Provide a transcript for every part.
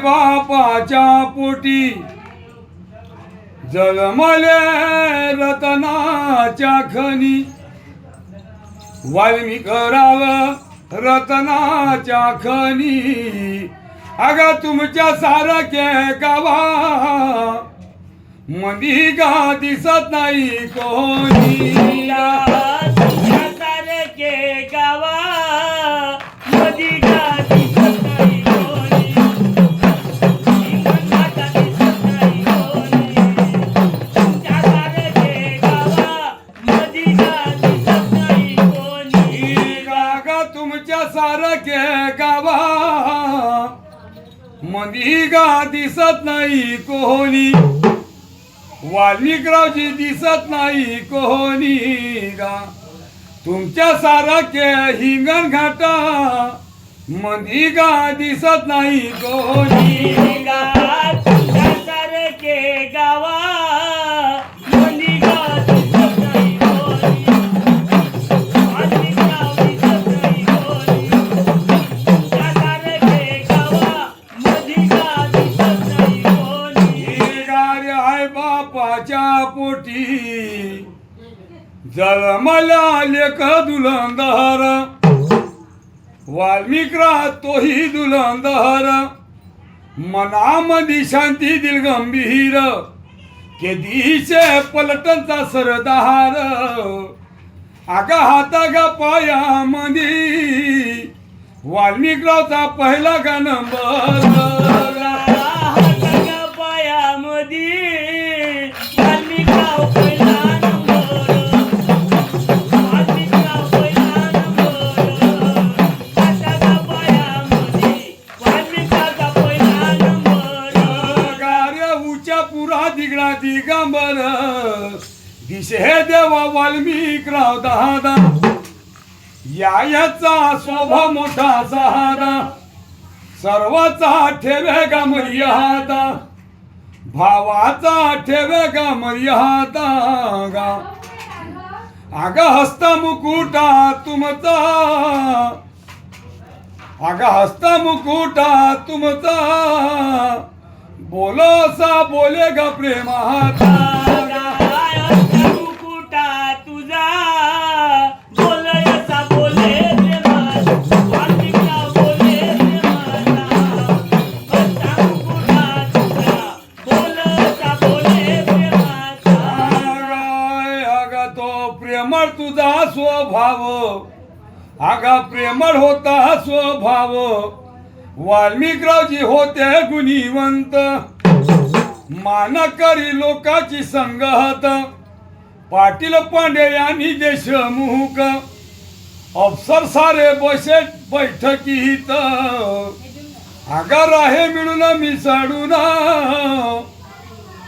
बापाच्या पोटी. जगमले रतनाच्या खनी. वाल्मी कराव रतनाच्या खनी. अगा तुमच्या सारखे गावा. मधी गा दिसत नाही कोणी. कोणी गा दिसत नाही कोणी. वाल्मिकरावजी दिसत नाही कोणी गा. तुमच्या सारख्या हिंगण घाटा मधी गा दिसत नाही कोणी. तुमच्या सारखे गावा पोटी जळमला लेख दुलंदहर. वाल्मिक तोही दुलंदहर. मनामधी शांती दिलगंभीर केदीचे पलटनचा सरदार. आगा हाता गा पायामधी वाल्मिकरावचा पहिला गा नंबर? दिशे देवा वाल्मिकराव दहादा या याचा स्वभाव मोठा सहादा सर्वाचा ठेवे गा मर्यादा. भावाचा ठेवे गा मर्यादा गा. अग हस्त मुकुटा तुमचा. अग हस्त मुकुटा तुमचा. बोलोसा बोले गा प्रेमाचा. होता स्वभाव. आगा प्रेमळ होता स्वभाव. वाल्मिकरावजी होते गुणीवंत. मानकरी लोकाची संगत. पाटील पांडे यांनी देशमुख अफसर सारे बसे बैठकीत. आगा राहे मिळून मिसळून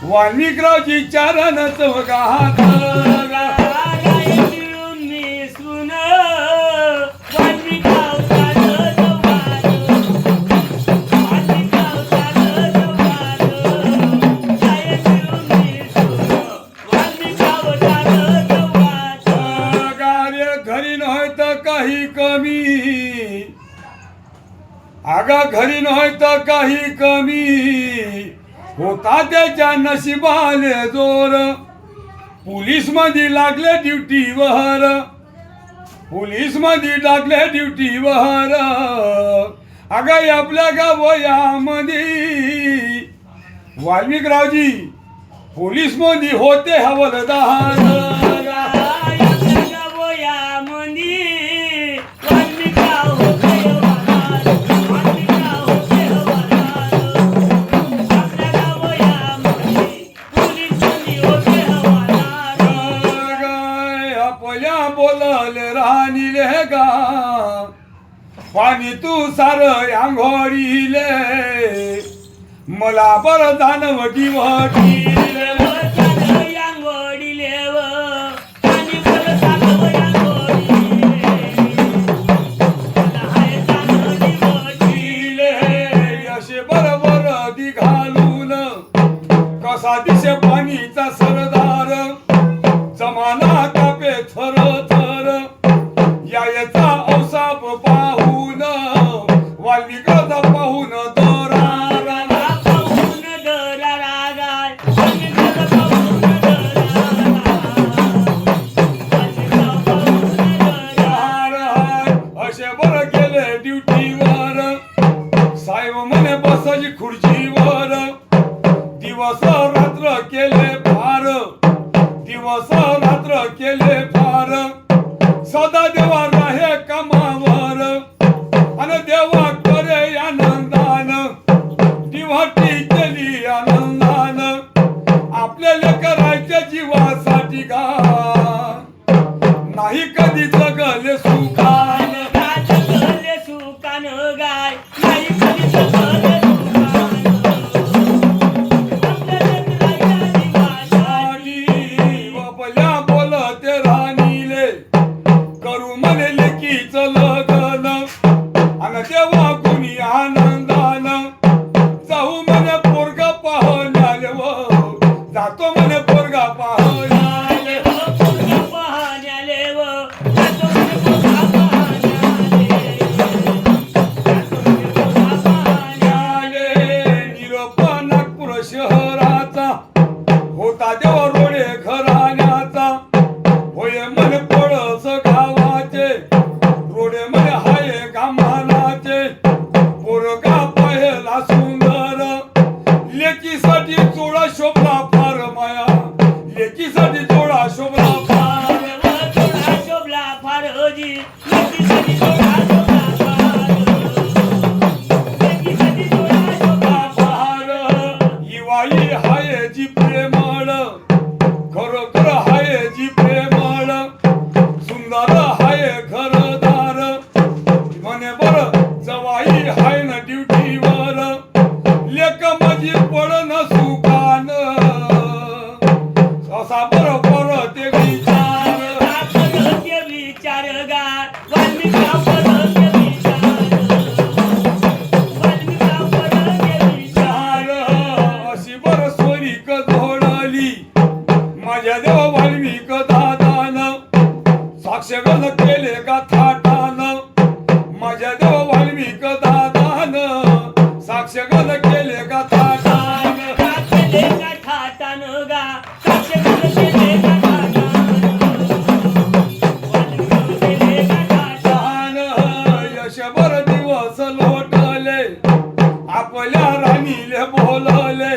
वाल्मिकरावजी चारण चौघात काही कमी होता त्याच्या नशिबाले जोर. पोलीसमध्ये लागले ड्युटीवर पोलीसमध्ये लागले ड्युटीवर अगं आपल्या गावयामध्ये. वाल्मिकरावजी पोलीसमध्ये होते हवलदार. गा पाणी तू सार आंघोळीले मला बरं जाणवटी वटीले. मने बसली खुर्चीवर. दिवस रात्र केले फार दिवस रात्र केले फार सदा देवा राहे कामावर. आणि देवा करे आनंदान. दिवाटी केली आनंदान. आपल्या करायच्या जीवासाठी गा नाही कधी जगले सुखा ದಾಸು आपल्या राणीले बोलवले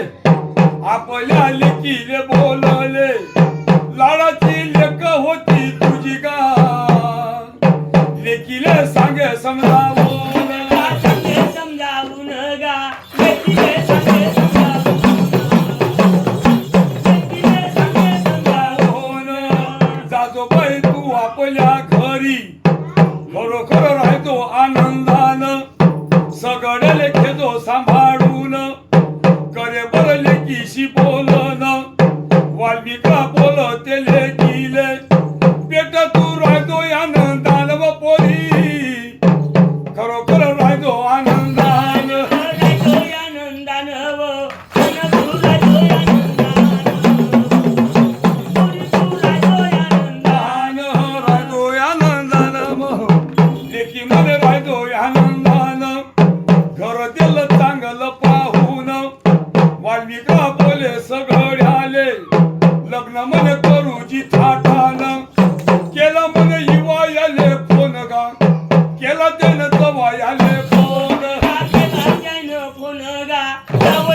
आपल्या लेकीले बोलवले. लाडाची लेक होती तुझी का लेकीले सांगे समजावं. वाल्मिका नको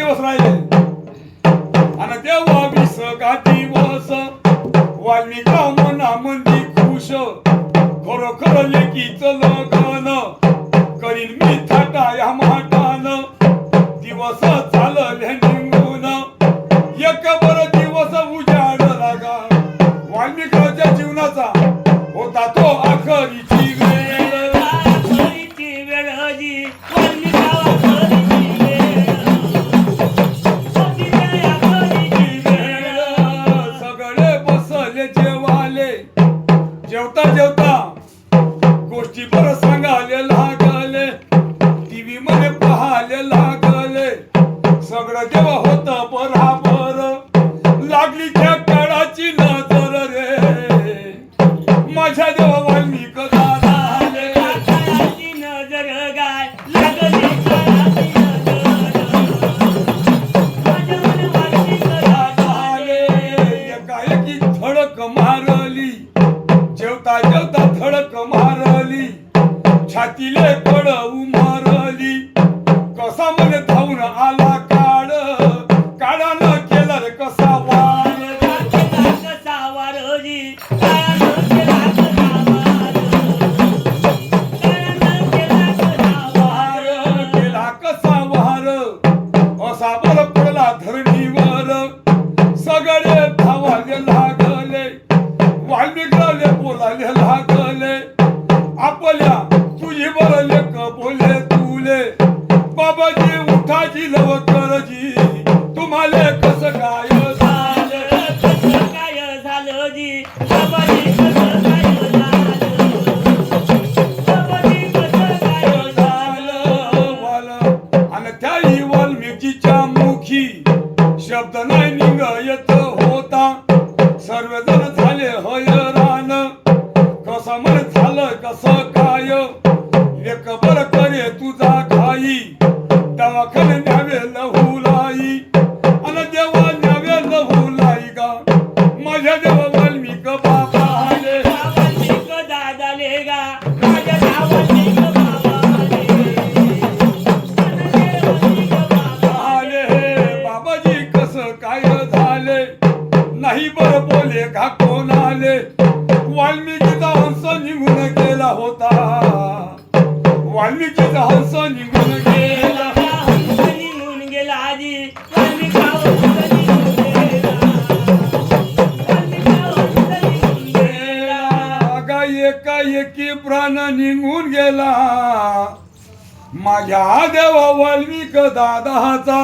दिवस राहिले. आणि तेव्हा विस का दिवस वाल्मिका मना मंदी खुश. खरोखर लेकीच लगन करीन मी थाटा या माटान दिवस चालल निघून. एक बर दिवस उजाड लागा वाल्मिकाच्या जीवनाचा होता. गोष्टी बर सांगाले लागले. टीव्ही मध्ये पाहाले लागले. सगळं देवा छातीले कड नाही बर बोले का कोण आले वाल्मिकीचा हंस निघून गेला होता. वाल्मिकीचा हंस निघून गेला. निघून गेला आजी वाल्मिकावर एका एकी प्राण निघून गेला. माझ्या देवा वाल्मिक दादाचा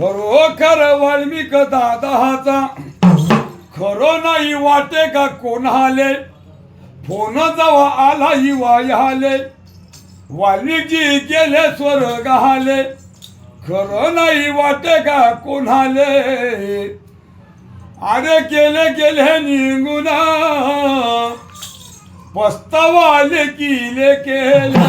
हो खरोखर वाल्मिक दादाचा. खरो नाही वाटे का कोणाले? फोन जवा आला ही वायाले. वाल्मिकजी गेले स्वर्गाले खरं नाही वाटे का कोण आले अरे केले गेले निघून. पस्तावाले किले केला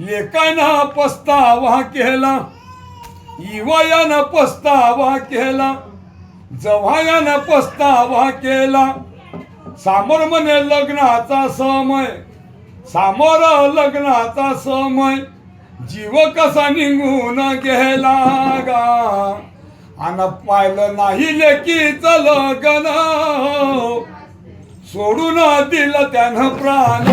लेकानं पस्तावा केला. इवायानं पस्तावा केला. जव्हायानं पस्तावा केला. सामोर म्हणे लग्नाचा समय. सामोर लग्नाचा समय. जीव कसा निघून गेला गा. अन पाहिलं नाही लेकीच लग्न. सोडून दिलं त्यानं प्राण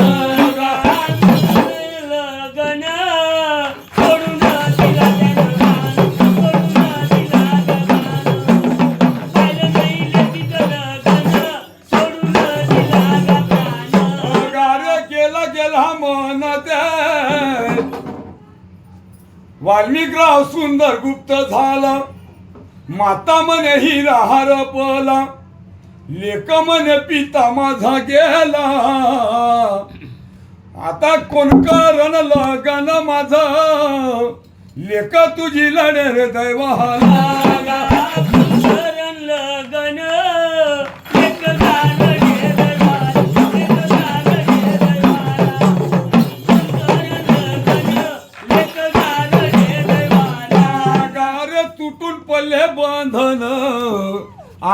वाल्मिकराव सुंदर गुप्त झाला. माता म्हणे हिरा हरपला लेक म्हणे पिता माझा गेला. आता कोण करण लगन माझ? लेक तुझी लढे दैवाला.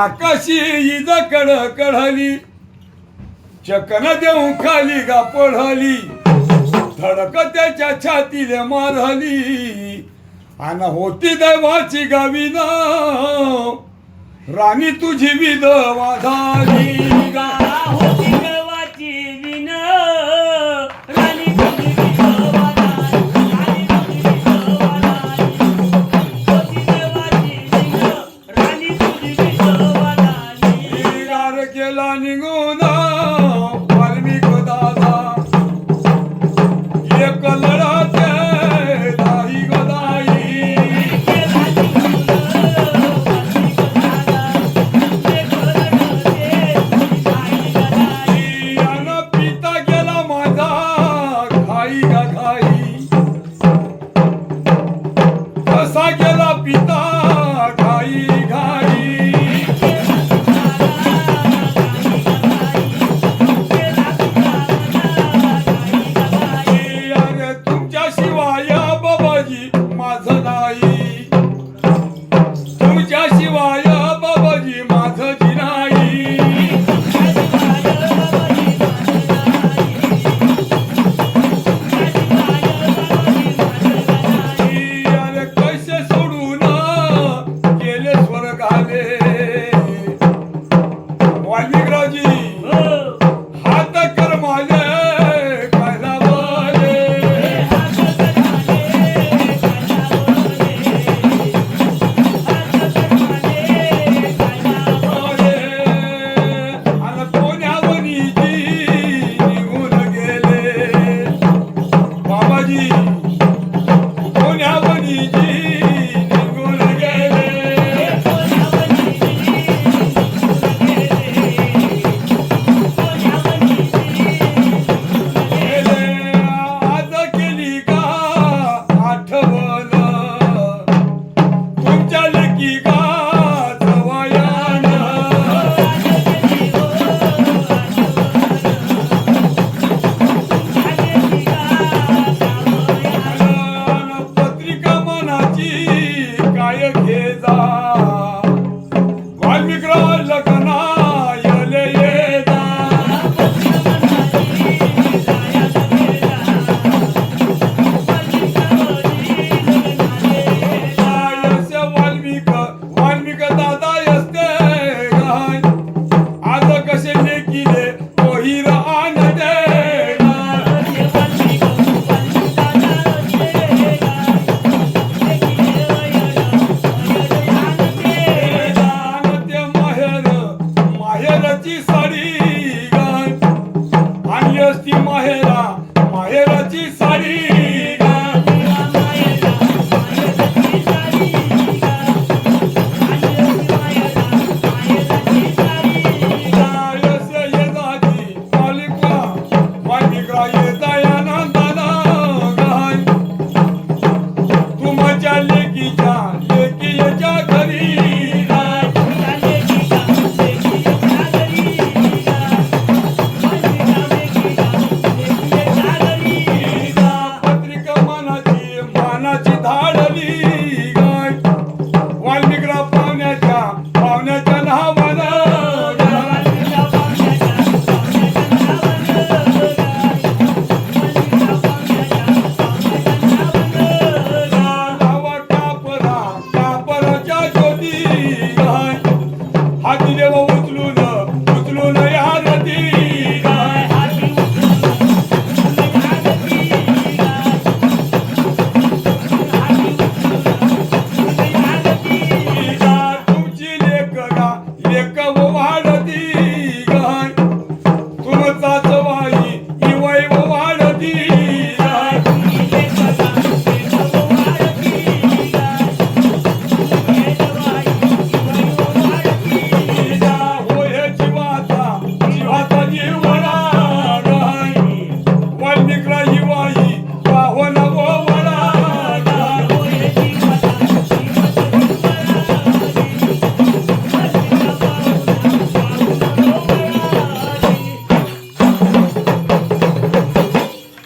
आकाशी इज कड कढली. चकन देऊ खाली गा पडली धडक त्याच्या छातीले मारली. आणि होती दैवाची ना राणी तुझी विधवा झाली. गा артистов! गा लेक